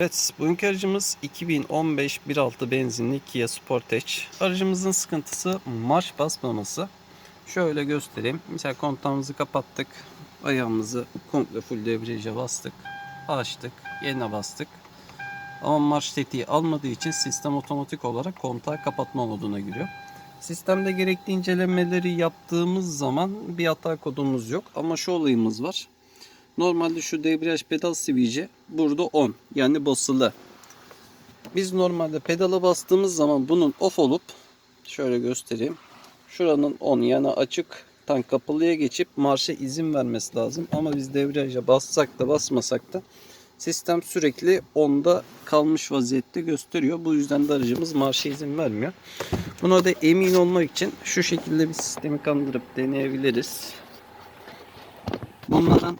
Evet, bugünkü aracımız 2015 1.6 benzinli Kia Sportage. Aracımızın sıkıntısı marş basmaması. Şöyle göstereyim. Mesela kontağımızı kapattık. Ayağımızı komple full debriyaja bastık. Açtık. Yerine bastık. Ama marş tetiği almadığı için sistem otomatik olarak kontağı kapatma moduna giriyor. Sistemde gerekli incelemeleri yaptığımız zaman bir hata kodumuz yok. Ama şu olayımız var. Normalde şu debriyaj pedal switch'i burada on yani basılı. Biz normalde pedala bastığımız zaman bunun off olup şöyle göstereyim. Şuranın on yani açık tan kapalıya geçip marşa izin vermesi lazım. Ama biz debriyaja bassak da basmasak da sistem sürekli onda kalmış vaziyette gösteriyor. Bu yüzden de aracımız marşa izin vermiyor. Buna da emin olmak için şu şekilde bir sistemi kandırıp deneyebiliriz. Bunların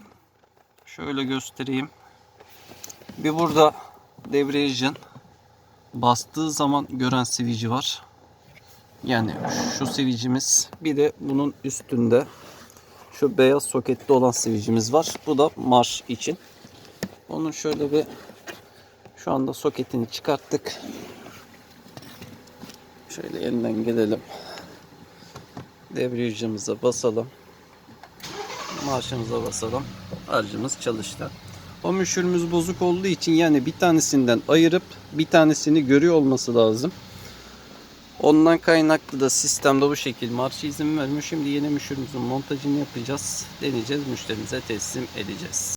Şöyle göstereyim. Bir burada debriyajın bastığı zaman gören sivici var. Yani şu sivicimiz bir de bunun üstünde şu beyaz soketli olan sivicimiz var. Bu da marş için. Onun şöyle bir şu anda soketini çıkarttık. Şöyle yeniden gelelim. Debriyajımıza basalım marşımıza basalım. Aracımız çalıştı. O müşürümüz bozuk olduğu için yani bir tanesinden ayırıp bir tanesini görüyor olması lazım. Ondan kaynaklı da sistemde bu şekilde marşı izin vermiyor. Şimdi yeni müşürümüzün montajını yapacağız. Deneyeceğiz. Müşterimize teslim edeceğiz.